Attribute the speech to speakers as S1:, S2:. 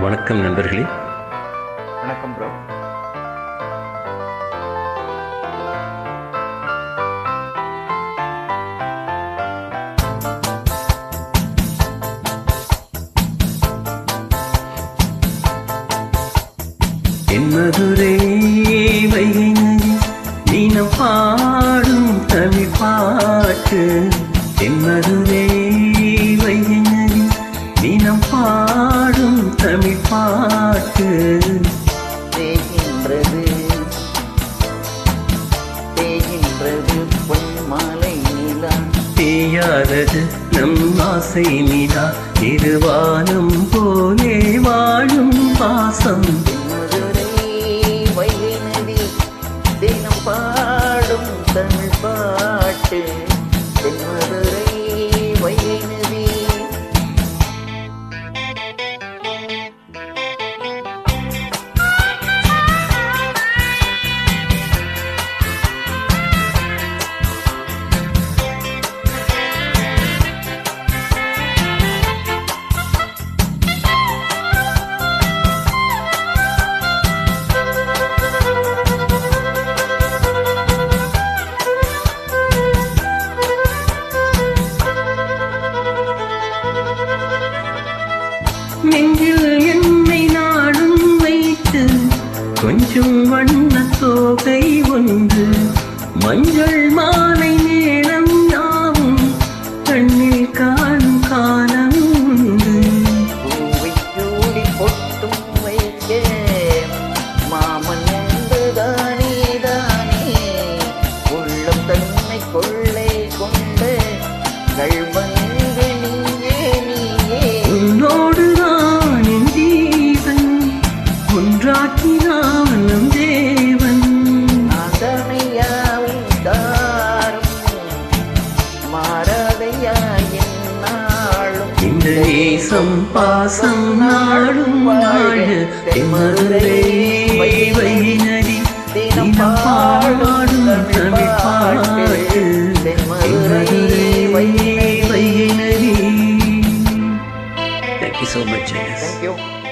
S1: வணக்கம் நண்பர்களே.
S2: வணக்கம் ப்ரோ
S1: என் மதுரை வைகை நதி நீனம் பாடும் தமிழ் பாட்டு. என் பாட்டு
S2: தேகின்றது தேகின்றது பொன்மாலை நிலா.
S1: தேயாதது நம் ஆசை நிலா. இருவானம் போலே வாழும் பாசம்.
S2: பாடும் தமிழ் பாட்டு.
S1: கொஞ்சம் வண்ண தோகை ஒன்று. மஞ்சள் மாலை நேரம் யாவும் கண்ணில் காணும் காலம் உண்டு.
S2: பூவை பொட்டும் வைக்க மாமன் என்புதானே தானே. உள்ளம் தன்னை கொள்ளை கொண்டு கல்வன் நேசம்
S1: பாசம் நாடும் வாழ எமதுரை நரி பாடும்
S2: தமிழ் பாட்டு Thank you
S1: so much. Thank you.